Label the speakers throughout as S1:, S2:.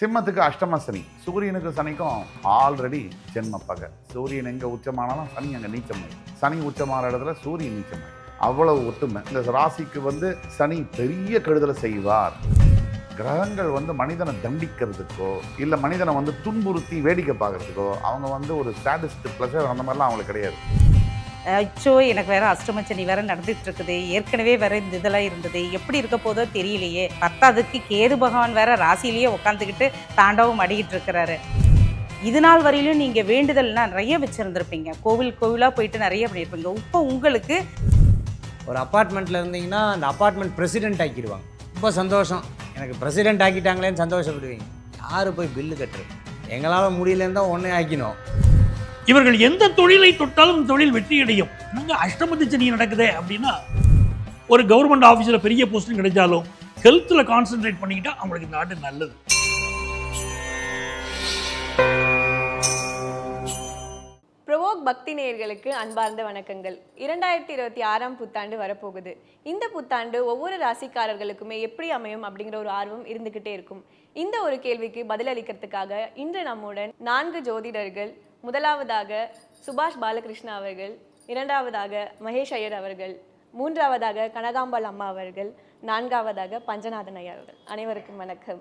S1: சிம்மத்துக்கு அஷ்டம சனி. சூரியனுக்கு சனிக்கும் ஆல்ரெடி ஜென்ம பகை சூரியன் எங்கே உச்சமானாலும் சனி அங்கே நீச்சமாய் சனி உச்சமான இடத்துல சூரியன் நீச்சமாய் அவ்வளவு ஒத்துமை. இந்த ராசிக்கு வந்து சனி பெரிய கெடுதலை செய்வார். கிரகங்கள் வந்து மனிதனை தண்டிக்கிறதுக்கோ இல்லை மனிதனை வந்து துன்புறுத்தி வேடிக்கை பார்க்கறதுக்கோ அவங்க வந்து ஒரு ஸ்டாட்டிஸ்ட் ப்ளஷர் அந்த மாதிரிலாம் அவங்களுக்கு கிடையாது.
S2: அச்சோ எனக்கு வேற அஷ்டமச்சனி வேற நடந்துட்டு இருக்குது ஏற்கனவே வேற இந்த இதெல்லாம் இருந்தது. எப்படி இருக்க போதோ தெரியலையே. பத்தாவதுக்கு கேது பகவான் வேற ராசியிலேயே உட்காந்துக்கிட்டு தாண்டவம் அடிக்கிட்டு இருக்கிறாரு இது நாள் வரையிலும் நீங்கள் வேண்டுதல்னா நிறைய வச்சுருந்துருப்பீங்க. கோவில் கோவிலாக போயிட்டு நிறைய பண்ணியிருப்பீங்க இப்போ உங்களுக்கு
S3: ஒரு அப்பார்ட்மெண்ட்டில் இருந்தீங்கன்னா அந்த அப்பார்ட்மெண்ட் பிரசிடென்ட் ஆக்கிடுவாங்க. ரொம்ப சந்தோஷம். எனக்கு பிரசிடென்ட் ஆக்கிட்டாங்களேன்னு சந்தோஷப்படுவீங்க. யார் போய் பில்லு கட்டுறது? எங்களால் முடியலன்னு தான் ஒன்றே ஆக்கினோம்.
S4: இவர்கள் எந்த தொழிலை தொட்டாலும் தொழில் வெற்றி அடையும் நாங்க அஷ்டமத்து சனி அப்படின்னா ஒரு கவர்மெண்ட் ஆஃபீஸில் பெரிய போஸ்டிங் கிடைச்சாலும் ஹெல்த்தில் கான்சென்ட்ரேட் பண்ணிக்கிட்டா அவங்களுக்கு இந்த நாட்டு நல்லது.
S5: பிரபோக் பக்தி நேயர்களுக்கு அன்பார்ந்த வணக்கங்கள். இரண்டாயிரத்தி இருபத்தி ஆறாம் புத்தாண்டு வரப்போகுது. இந்த புத்தாண்டு ஒவ்வொரு ராசிக்காரர்களுக்குமே எப்படி அமையும் அப்படிங்கிற ஒரு ஆர்வம் இருந்துகிட்டே இருக்கும். இந்த ஒரு கேள்விக்கு பதிலளிக்கிறதுக்காக இன்று நம்முடன் நான்கு ஜோதிடர்கள் முதலாவதாக சுபாஷ் பாலகிருஷ்ணா அவர்கள் இரண்டாவதாக மகேஷ் ஐயர் அவர்கள் மூன்றாவதாக கனகாம்பாள் அம்மா அவர்கள் நான்காவதாக பஞ்சநாதன் ஐயா அவர்கள். அனைவருக்கும் வணக்கம்.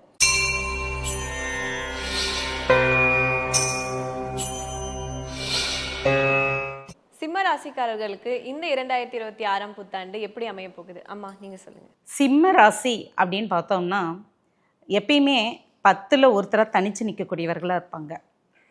S5: சிம்ம ராசிக்காரர்களுக்கு இந்த இரண்டாயிரத்தி இருபத்தி ஆறாம் புத்தாண்டு எப்படி அமைய போகுது? அம்மா நீங்க சொல்லுங்க.
S2: சிம்ம ராசி அப்படின்னு பார்த்தோம்னா எப்பயுமே பத்தில் ஒருத்தராக தனித்து நிற்கக்கூடியவர்களாக இருப்பாங்க.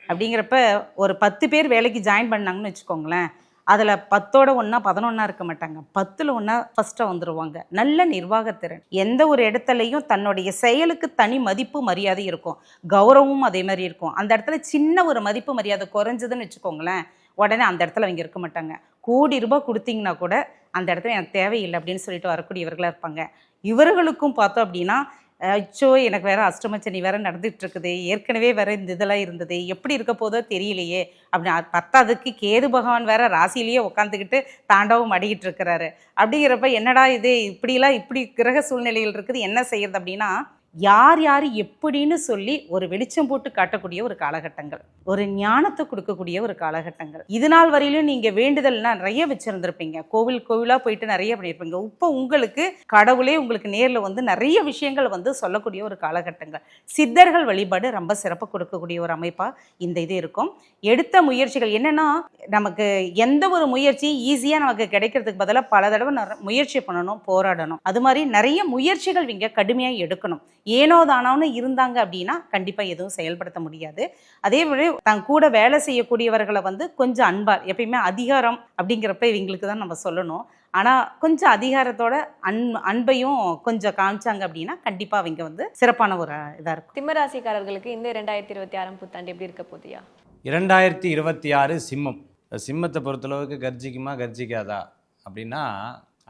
S2: அப்படிங்கிறப்ப ஒரு பத்து பேர் வேலைக்கு ஜாயின் பண்ணாங்கன்னு வச்சுக்கோங்களேன். அதில் பத்தோட ஒன்றா பதினொன்றா இருக்க மாட்டாங்க. பத்தில் ஒன்றா ஃபஸ்ட்டாக வந்துடுவாங்க நல்ல நிர்வாகத்திறன் எந்த ஒரு இடத்துலையும் தன்னுடைய செயலுக்கு தனி மதிப்பு மரியாதை இருக்கும். கௌரவமும் அதே மாதிரி இருக்கும். அந்த இடத்துல சின்ன ஒரு மதிப்பு மரியாதை குறைஞ்சதுன்னு வச்சுக்கோங்களேன் உடனே அந்த இடத்துல அவங்க இருக்க மாட்டாங்க. கோடி ரூபாய் கொடுத்தீங்கன்னா கூட அந்த இடத்துல எனக்கு தேவையில்லை அப்படின்னு சொல்லிட்டு வரக்கூடியவர்களாக இருப்பாங்க. இவர்களுக்கும் பார்த்தோம் அப்படின்னா அச்சோ எனக்கு வேற அஷ்டமச்சனி வேற நடந்துட்டு இருக்குது ஏற்கனவே வேற இந்த இதெல்லாம் இருந்தது. எப்படி இருக்க போதோ தெரியலையே. அப்படி பத்தாவதுக்கு கேது பகவான் வேற ராசியிலேயே உட்காந்துக்கிட்டு தாண்டவம் அடிக்கிட்டு இருக்கிறாரு அப்படிங்கிறப்ப என்னடா இது? இப்படிலாம் இப்படி கிரக சூழ்நிலைகள் இருக்குது. என்ன செய்யறது அப்படின்னா யார் யார் எப்படின்னு சொல்லி ஒரு வெளிச்சம் போட்டு காட்டக்கூடிய ஒரு காலகட்டங்கள் ஒரு ஞானத்தை கொடுக்கக்கூடிய ஒரு காலகட்டங்கள். இது நாள் வரையிலும் நீங்கள் வேண்டுதல்னா நிறைய வச்சுருந்துருப்பீங்க. கோவில் கோவிலாக போயிட்டு நிறைய பண்ணியிருப்பீங்க. இப்போ உங்களுக்கு கடவுளே உங்களுக்கு நேரில் வந்து நிறைய விஷயங்கள் வந்து சொல்லக்கூடிய ஒரு காலகட்டங்கள். சித்தர்கள் வழிபாடு ரொம்ப சிறப்பு கொடுக்கக்கூடிய ஒரு அமைப்பாக இந்த இது இருக்கும். எடுத்த முயற்சிகள் என்னன்னா நமக்கு எந்த ஒரு முயற்சி ஈஸியாக நமக்கு கிடைக்கிறதுக்கு பதிலாக பல தடவை நிற- முயற்சி பண்ணணும் போராடணும். அது மாதிரி நிறைய முயற்சிகள் இங்கே கடுமையாக எடுக்கணும். ஏனோ தானோன்னு இருந்தாங்க அப்படின்னா கண்டிப்பாக எதுவும் செயல்படுத்த முடியாது. அதே மாதிரி தன் கூட வேலை செய்யக்கூடியவர்களை வந்து கொஞ்சம் அன்பா எப்பயுமே அதிகாரம் அப்படிங்கிறப்ப இவங்களுக்கு தான் நம்ம சொல்லணும். ஆனால் கொஞ்சம் அதிகாரத்தோட அன் அன்பையும் கொஞ்சம் காமிச்சாங்க அப்படின்னா கண்டிப்பாக அவங்க வந்து சிறப்பான ஒரு இதாக இருக்கும்.
S5: சிம்ம ராசிக்காரர்களுக்கு இந்த இரண்டாயிரத்தி இருபத்தி ஆறாம் புத்தாண்டு எப்படி இருக்க போதியா
S3: இரண்டாயிரத்தி இருபத்தி ஆறு சிம்மம். சிம்மத்தை பொறுத்தளவுக்கு கர்ஜிக்குமா கர்ஜிக்காதா? அப்படின்னா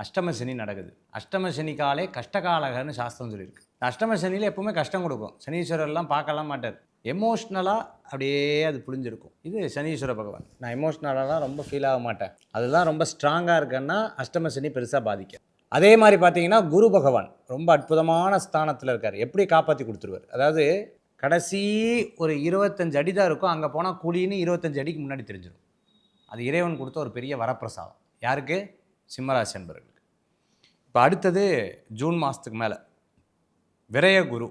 S3: அஷ்டம சனி நடக்குது. அஷ்டம சனிக்காலே கஷ்டகாலகன்னு சாஸ்திரம் சொல்லியிருக்கு. அஷ்டம சனியில் எப்பவுமே கஷ்டம் கொடுக்கும். சனீஸ்வரர்லாம் பார்க்கலாம் மாட்டார். எமோஷ்னலாக அப்படியே அது புளிஞ்சிருக்கும். இது சனீஸ்வர பகவான். நான் எமோஷ்னலாலாம் ரொம்ப ஃபீல் ஆக மாட்டேன். அதுதான் ரொம்ப ஸ்ட்ராங்காக இருக்கேன்னா அஷ்டம சனி பெருசாக பாதிக்கும். அதே மாதிரி பார்த்தீங்கன்னா குரு பகவான் ரொம்ப அற்புதமான ஸ்தானத்தில் இருக்கார். எப்படி காப்பாற்றி கொடுத்துருவார்? அதாவது கடைசி ஒரு இருபத்தஞ்சு அடி தான் இருக்கும். அங்கே போனால் கூலின்னு இருபத்தஞ்சு அடிக்கு முன்னாடி தெரிஞ்சிடும் அது இறைவன் கொடுத்த ஒரு பெரிய வரப்பிரசாதம். யாருக்கு? சிம்மராசி என்பவர்களுக்கு இப்போ அடுத்தது ஜூன் மாதத்துக்கு மேலே. விரய குரு.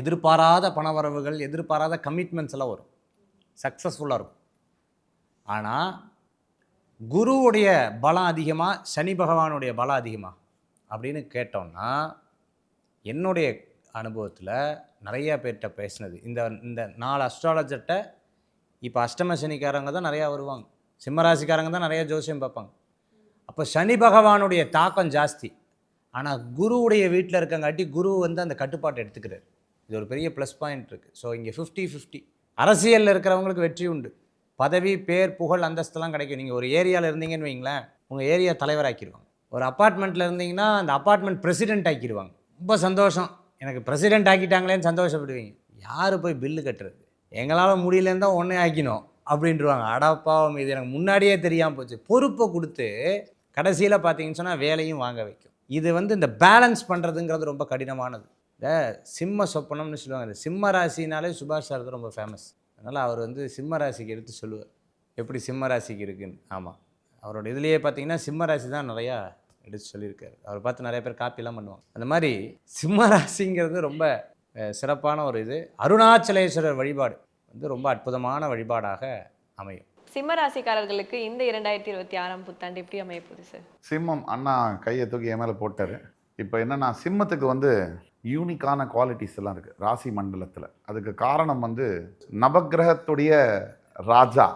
S3: எதிர்பாராத பணவரவுகள் எதிர்பாராத கமிட்மெண்ட்ஸ் எல்லாம் வரும். சக்ஸஸ்ஃபுல்லாக இருக்கும். ஆனால் குருவுடைய பலம் அதிகமாக சனி பகவானுடைய பலம் அதிகமாக அப்படின்னு கேட்டோம்னா என்னுடைய அனுபவத்தில் நிறைய பேர்கிட்ட பேசினது. இந்த இந்த நாலு அஸ்ட்ராலஜர்கிட்ட இப்போ அஷ்டம சனிக்காரங்க தான் நிறையா வருவாங்க. சிம்மராசிக்காரங்க தான் நிறையா ஜோசியம் பார்ப்பாங்க. அப்போ சனி பகவானுடைய தாக்கம் ஜாஸ்தி. ஆனால் குருவுடைய வீட்டில் இருக்கங்காட்டி குரு வந்து அந்த கட்டுப்பாட்டை எடுத்துக்கிறார். இது ஒரு பெரிய ப்ளஸ் பாயிண்ட் இருக்குது ஸோ இங்கே ஃபிஃப்டி ஃபிஃப்டி அரசியலில் இருக்கிறவங்களுக்கு வெற்றி உண்டு. பதவி பேர் புகழ் அந்தஸ்தெல்லாம் கிடைக்கும். நீங்கள் ஒரு ஏரியாவில் இருந்தீங்கன்னு வைங்களேன் உங்கள் ஏரியா தலைவராக்கிடுவாங்க ஒரு அப்பார்ட்மெண்ட்டில் இருந்தீங்கன்னா அந்த அப்பார்ட்மெண்ட் பிரசிடென்ட் ஆக்கிடுவாங்க ரொம்ப சந்தோஷம். எனக்கு பிரசிடென்ட் ஆக்கிட்டாங்களேன்னு சந்தோஷப்படுவீங்க. யார் போய் பில்லு கட்டுறது? எங்களால் முடியலன்னு தான் ஒன்றே ஆக்கினோம் அப்படின்ட்டுருவாங்க அடப்பாவம் இது எனக்கு முன்னாடியே தெரியாமல் போச்சு. பொறுப்பை கொடுத்து கடைசியில் பார்த்தீங்கன்னு சொன்னால் வேலையும் வாங்க வைக்கும். இது வந்து இந்த பேலன்ஸ் பண்ணுறதுங்கிறது ரொம்ப கடினமானது. இந்த சிம்ம சொப்பனம்னு சொல்லுவாங்க. சிம்ம ராசினாலே சுபாஷ் சார் ரொம்ப ஃபேமஸ் அதனால் அவர் வந்து சிம்ம ராசிக்கு எடுத்து சொல்லுவார். எப்படி சிம்ம ராசிக்கு இருக்குன்னு? ஆமாம் அவரோட இதுலேயே பார்த்தீங்கன்னா சிம்ம ராசி தான் நிறையா எடுத்து சொல்லியிருக்காரு. அவரை பார்த்து நிறைய பேர் காப்பிலாம் பண்ணுவாங்க. அந்த மாதிரி சிம்ம ராசிங்கிறது ரொம்ப சிறப்பான ஒரு இது. அருணாச்சலேஸ்வரர் வழிபாடு வந்து ரொம்ப அற்புதமான வழிபாடாக அமையும்.
S5: சிம்ம ராசிக்காரர்களுக்கு இந்த இரண்டாயிரத்தி இருபத்தி ஆறாம் புத்தாண்டு எப்படி அமைய போகுது சார்
S1: சிம்மம் அண்ணா கையை தூக்கி என் மேலே போட்டார். இப்போ என்னன்னா சிம்மத்துக்கு வந்து யூனிக்கான குவாலிட்டிஸ் எல்லாம் இருக்குது ராசி மண்டலத்தில். அதுக்கு காரணம் வந்து நவக்கிரகத்துடைய ராஜா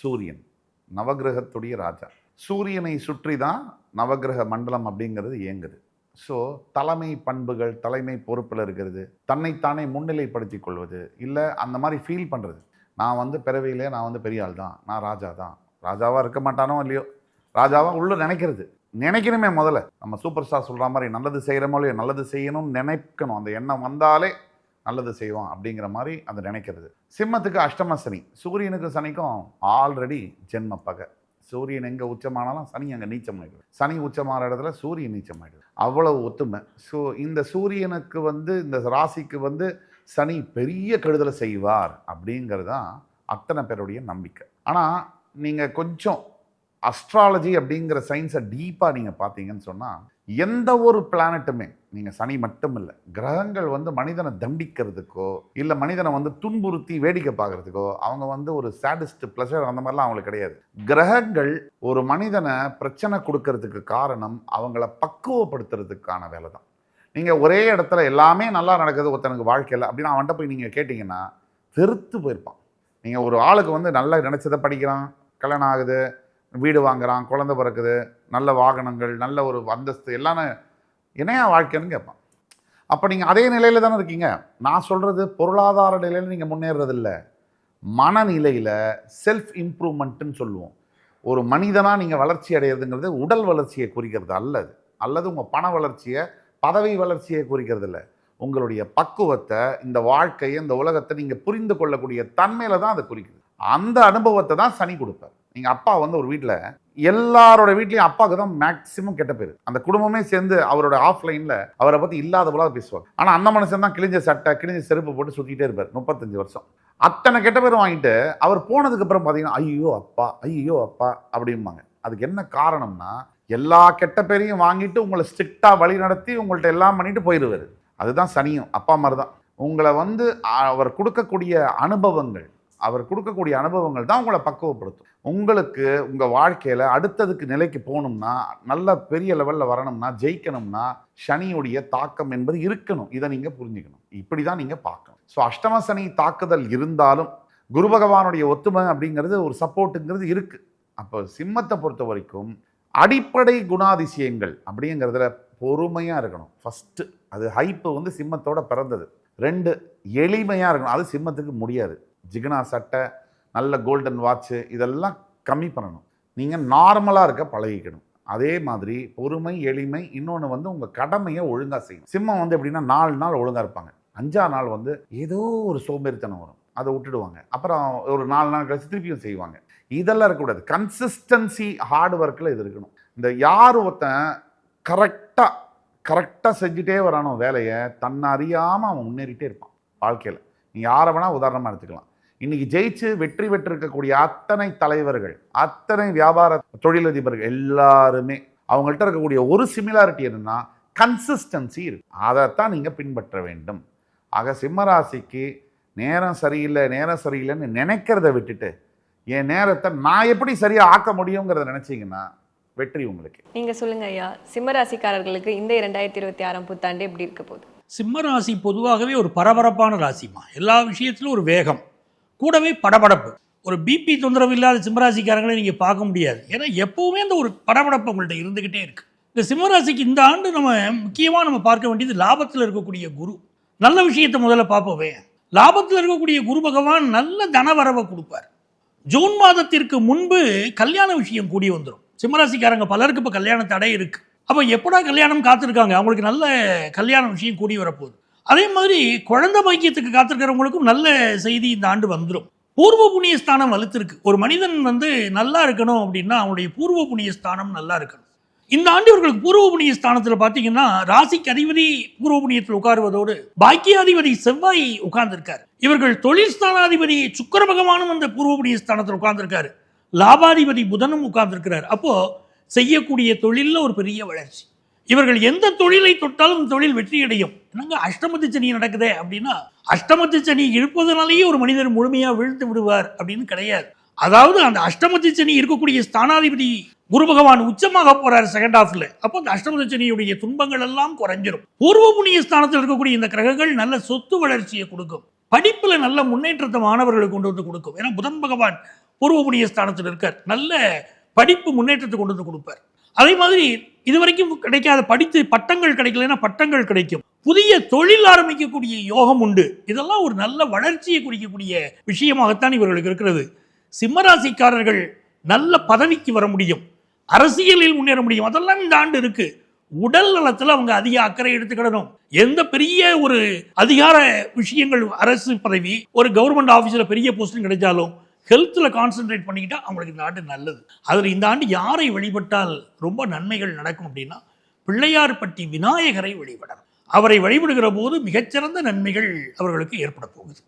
S1: சூரியன். நவக்கிரகத்துடைய ராஜா. சூரியனை சுற்றி தான் நவக்கிரக மண்டலம் அப்படிங்கிறது இயங்குது. ஸோ தலைமை பண்புகள் தலைமை பொறுப்பில் இருக்கிறது தன்னைத்தானே முன்னிலைப்படுத்திக் கொள்வது இல்லை அந்த மாதிரி ஃபீல் பண்ணுறது நான் வந்து பிறவியிலே நான் வந்து பெரிய ஆள் தான் நான் ராஜா தான் ராஜாவாக இருக்க மாட்டானோ இல்லையோ? ராஜாவாக உள்ள நினைக்கிறது. நினைக்கணுமே முதல்ல. நம்ம சூப்பர் ஸ்டார் சொல்கிற மாதிரி நல்லது செய்கிறமோ இல்லையோ நல்லது செய்யணும்னு நினைக்கணும். அந்த எண்ணம் வந்தாலே நல்லது செய்வோம் அப்படிங்கிற மாதிரி அதை நினைக்கிறது. சிம்மத்துக்கு அஷ்டம சனி. சூரியனுக்கு சனிக்கும் ஆல்ரெடி ஜென்ம பகை. சூரியன் எங்கே உச்சமானாலும் சனி அங்கே நீச்சம் ஆகிடுது சனி உச்சமான இடத்துல சூரியன் நீச்சம் நீச்சமாயிடும் அவ்வளவு ஒத்துமை. ஸோ இந்த சூரியனுக்கு வந்து இந்த ராசிக்கு வந்து சனி பெரிய கெடுதலை செய்வார் அப்படிங்கிறது தான் அத்தனை பேருடைய நம்பிக்கை. ஆனால் நீங்கள் கொஞ்சம் அஸ்ட்ராலஜி அப்படிங்கிற சயின்ஸை டீப்பாக நீங்கள் பார்த்தீங்கன்னு சொன்னால் எந்த ஒரு பிளானட்டுமே நீங்கள் சனி மட்டும் இல்லை கிரகங்கள் வந்து மனிதனை தண்டிக்கிறதுக்கோ இல்லை மனிதனை வந்து துன்புறுத்தி வேடிக்கை பார்க்கறதுக்கோ அவங்க வந்து ஒரு சேடிஸ்ட் ப்ளஷர் அந்த மாதிரிலாம் அவங்களுக்கு கிடையாது. கிரகங்கள் ஒரு மனிதனை பிரச்சனை கொடுக்கறதுக்கு காரணம் அவங்கள பக்குவப்படுத்துறதுக்கான வேலை தான் நீங்கள் ஒரே இடத்துல எல்லாமே நல்லா நடக்குது ஒருத்தனுக்கு வாழ்க்கையில் அப்படின்னு அவன்கிட்ட போய் நீங்கள் கேட்டிங்கன்னா தெருத்து போயிருப்பான். நீங்கள் ஒரு ஆளுக்கு வந்து நல்லா நினச்சதை படிக்கிறான் கல்யாணம் ஆகுது வீடு வாங்குறான் குழந்தை பிறக்குது நல்ல வாகனங்கள் நல்ல ஒரு அந்தஸ்து எல்லாமே என்னையா வாழ்க்கைன்னு கேட்பான். அப்போ நீங்கள் அதே நிலையில் தானே இருக்கீங்க? நான் சொல்கிறது பொருளாதார நிலையில் நீங்கள் முன்னேறதில்ல. மனநிலையில் செல்ஃப் இம்ப்ரூவ்மெண்ட்டுன்னு சொல்லுவோம். ஒரு மனிதனாக நீங்கள் வளர்ச்சி அடையிறதுங்கிறது உடல் வளர்ச்சியை குறிக்கிறது அல்லது அல்லது உங்கள் பண வளர்ச்சியை பதவி வளர்ச்சியை குறிக்கிறது இல்லை உங்களுடைய பக்குவத்தை இந்த வாழ்க்கையை இந்த உலகத்தை நீங்கள் புரிந்து கொள்ளக்கூடிய தன்மையில தான் அதை குறிக்குது. அந்த அனுபவத்தை தான் சனி கொடுப்பார். நீங்கள் அப்பா வந்து ஒரு வீட்டில் எல்லாரோட வீட்லேயும் அப்பாவுக்கு தான் மேக்ஸிமம் கெட்ட பேர். அந்த குடும்பமே சேர்ந்து அவரோட ஆஃப்லைனில் அவரை பற்றி இல்லாத போல பேசுவாங்க ஆனால் அந்த மனுஷன் தான் கிழிஞ்ச சட்டை கிழிஞ்ச செருப்பு போட்டு சுற்றிக்கிட்டே இருப்பார் முப்பத்தஞ்சு வருஷம். அத்தனை கெட்ட பேர் வாங்கிட்டு அவர் போனதுக்கப்புறம் பார்த்தீங்கன்னா ஐயோ அப்பா ஐயோ அப்பா அப்படிம்பாங்க. அதுக்கு என்ன காரணம்னா எல்லா கெட்ட பேரையும் வாங்கிட்டு உங்களை ஸ்ட்ரிக்டாக வழி நடத்தி உங்கள்ட்ட எல்லாம் பண்ணிட்டு போயிடுவார் அதுதான் சனியும் அப்பா மாதிரி தான் உங்களை வந்து அவர் கொடுக்கக்கூடிய அனுபவங்கள் அவர் கொடுக்கக்கூடிய அனுபவங்கள் தான் உங்களை பக்குவப்படுத்தும். உங்களுக்கு உங்கள் வாழ்க்கையில் அடுத்ததுக்கு நிலைக்கு போகணும்னா நல்ல பெரிய லெவலில் வரணும்னா ஜெயிக்கணும்னா சனியுடைய தாக்கம் என்பது இருக்கணும். இதை நீங்கள் புரிஞ்சுக்கணும். இப்படி தான் நீங்கள் பார்க்கணும். ஸோ அஷ்டம சனி தாக்குதல் இருந்தாலும் குரு பகவானுடைய ஒத்துமை அப்படிங்கிறது ஒரு சப்போர்ட்டுங்கிறது இருக்குது அப்போ சிம்மத்தை பொறுத்த வரைக்கும் அடிப்படை குணாதிசயங்கள் அப்படிங்கிறதுல பொறுமையாக இருக்கணும். ஃபஸ்ட்டு அது ஹைப்பு வந்து சிம்மத்தோட பிறந்தது. ரெண்டு எளிமையாக இருக்கணும். அது சிம்மத்துக்கு முடியாது. ஜிகனா சட்டை நல்ல கோல்டன் வாட்ச்சு இதெல்லாம் கம்மி பண்ணணும். நீங்கள் நார்மலாக இருக்க பழகிக்கணும். அதே மாதிரி பொறுமை எளிமை இன்னொன்று வந்து உங்கள் கடமையை ஒழுங்காக செய்யணும். சிம்மம் வந்து எப்படின்னா நாலு நாள் ஒழுங்காக இருப்பாங்க. அஞ்சா நாள் வந்து ஏதோ ஒரு சோம்பேறித்தனம் வரும். அதை விட்டுடுவாங்க. அப்புறம் ஒரு நாலு நாள் கழிச்சு திருப்பியும் செய்வாங்க. இதெல்லாம் இருக்கக்கூடாது. கன்சிஸ்டன்சி ஹார்ட் ஒர்க்கில் இது இருக்கணும். இந்த யார் ஒருத்தன் கரெக்டாக கரெக்டாக செஞ்சுட்டே வரானோ வேலையை தன்னை அறியாமல் அவன் முன்னேறிட்டே இருப்பான் வாழ்க்கையில். நீ யாரை வேணால் உதாரணமாக எடுத்துக்கலாம். இன்றைக்கி ஜெயிச்சு வெற்றி பெற்றிருக்கக்கூடிய அத்தனை தலைவர்கள் அத்தனை வியாபார தொழிலதிபர்கள் எல்லாருமே அவங்கள்ட்ட இருக்கக்கூடிய ஒரு சிமிலாரிட்டி என்னென்னா கன்சிஸ்டன்சி இருக்கு. அதைத்தான் நீங்கள் பின்பற்ற வேண்டும். ஆக சிம்மராசிக்கு நேரம் சரியில்லை நேரம் சரியில்லைன்னு நினைக்கிறத விட்டுட்டு என் நேரத்தை நான் எப்படி சரியாக ஆக்க முடியுங்கிறத நினச்சிங்கன்னா வெற்றி உங்களுக்கு.
S5: நீங்க சொல்லுங்க ஐயா சிம்ம ராசிக்காரர்களுக்கு இந்த இரண்டாயிரத்தி இருபத்தி ஆறாம் புத்தாண்டு எப்படி இருக்க போகுது?
S4: சிம்ம ராசி பொதுவாகவே ஒரு பரபரப்பான ராசிமா எல்லா விஷயத்திலும் ஒரு வேகம் கூடவே படபடப்பு. ஒரு பிபி தொந்தரவு இல்லாத சிம்மராசிக்காரங்களை நீங்கள் பார்க்க முடியாது. ஏன்னா எப்பவுமே அந்த ஒரு படபடப்பு உங்கள்கிட்ட இருந்துக்கிட்டே இருக்கு. இந்த சிம்மராசிக்கு இந்த ஆண்டு நம்ம முக்கியமாக நம்ம பார்க்க வேண்டியது லாபத்தில் இருக்கக்கூடிய குரு. நல்ல விஷயத்தை முதல்ல பார்ப்போமே. லாபத்தில் இருக்கக்கூடிய குரு பகவான் நல்ல தனவரவை கொடுப்பார். ஜூன் மாதத்திற்கு முன்பு கல்யாண விஷயம் கூடி வந்துடும் சிம்மராசிக்காரங்க பலருக்கு இப்போ கல்யாண தடை இருக்குது அப்போ எப்படா கல்யாணம் காத்திருக்காங்க? அவங்களுக்கு நல்ல கல்யாண விஷயம் கூடி வரப்போகுது. அதே மாதிரி குழந்தை பாக்கியத்துக்கு காத்திருக்கிறவங்களுக்கும் நல்ல செய்தி இந்த ஆண்டு வந்துடும் பூர்வ புண்ணிய ஸ்தானம் வலுத்திருக்கு. ஒரு மனிதன் வந்து நல்லா இருக்கணும் அப்படின்னா அவனுடைய பூர்வ புண்ணிய ஸ்தானம் நல்லா இருக்கணும். இந்த ஆண்டு இவர்களுக்கு பூர்வ புண்ணிய ஸ்தானத்தில் பார்த்தீங்கன்னா ராசிக்கு அதிபதி பூர்வ புண்ணியத்தில் உட்காருவதோடு பாக்கியாதிபதி செவ்வாய் உட்கார்ந்திருக்கார். இவர்கள் தொழில் ஸ்தானாதிபதி சுக்கர பகவானும் அந்த பூர்வ புண்ணிய ஸ்தானத்தில் உட்கார்ந்திருக்காரு. லாபாதிபதி புதனும் உட்கார்ந்துருக்கிறார். அப்போது செய்யக்கூடிய தொழிலில் ஒரு பெரிய வளர்ச்சி. இவர்கள் எந்த தொழிலை தொட்டாலும் தொழில் வெற்றி அடையும். என்னங்க அஷ்டமத்து சனி நடக்குதே அப்படின்னா அஷ்டமத்து சனி இருப்பதனாலேயே ஒரு மனிதர் முழுமையாக வீழ்த்து விடுவார் அப்படின்னு கிடையாது. அதாவது அந்த அஷ்டமத்து சனி இருக்கக்கூடிய ஸ்தானாதிபதி குரு பகவான் உச்சமாக போறார் செகண்ட் ஹாஃப்ல அப்போ அந்த அஷ்டமத்து சனியுடைய துன்பங்கள் எல்லாம் குறைஞ்சிரும். பூர்வ புண்ணிய ஸ்தானத்தில் இருக்கக்கூடிய இந்த கிரகங்கள் நல்ல சொத்து வளர்ச்சியை கொடுக்கும். படிப்பில் நல்ல முன்னேற்றத்தை மாணவர்களுக்கு கொண்டு வந்து கொடுக்கும். ஏன்னா புதன் பகவான் பூர்வ புண்ணிய ஸ்தானத்தில் இருக்கார். நல்ல படிப்பு முன்னேற்றத்தை கொண்டு வந்து கொடுப்பார். அதே மாதிரி இதுவரைக்கும் கிடைக்காத படித்து பட்டங்கள் கிடைக்கலன்னா பட்டங்கள் கிடைக்கும். புதிய தொழில் ஆரம்பிக்கக்கூடிய யோகம் உண்டு. இதெல்லாம் ஒரு நல்ல வளர்ச்சியை குறிக்கக்கூடிய விஷயமாகத்தான் இவர்களுக்கு இருக்கிறது. சிம்மராசிக்காரர்கள் நல்ல பதவிக்கு வர முடியும். அரசியலில் முன்னேற முடியும். அதெல்லாம் இந்த ஆண்டு இருக்கு. உடல் நலத்துல அவங்க அதிக அக்கறை எடுத்துக்கிடணும். எந்த பெரிய ஒரு அதிகார விஷயங்கள் அரசு பதவி ஒரு கவர்மெண்ட் ஆஃபீஸில் பெரிய போஸ்டிங் கிடைச்சாலும் ஹெல்த்தில் கான்சென்ட்ரேட் பண்ணிக்கிட்டா அவங்களுக்கு இந்த ஆண்டு நல்லது. அதில் இந்த ஆண்டு யாரை வழிபட்டால் ரொம்ப நன்மைகள் நடக்கும் அப்படின்னா பிள்ளையார்பட்டி விநாயகரை வழிபடணும். அவரை வழிபடுகிற போது மிகச்சிறந்த நன்மைகள் அவர்களுக்கு ஏற்பட போகுது.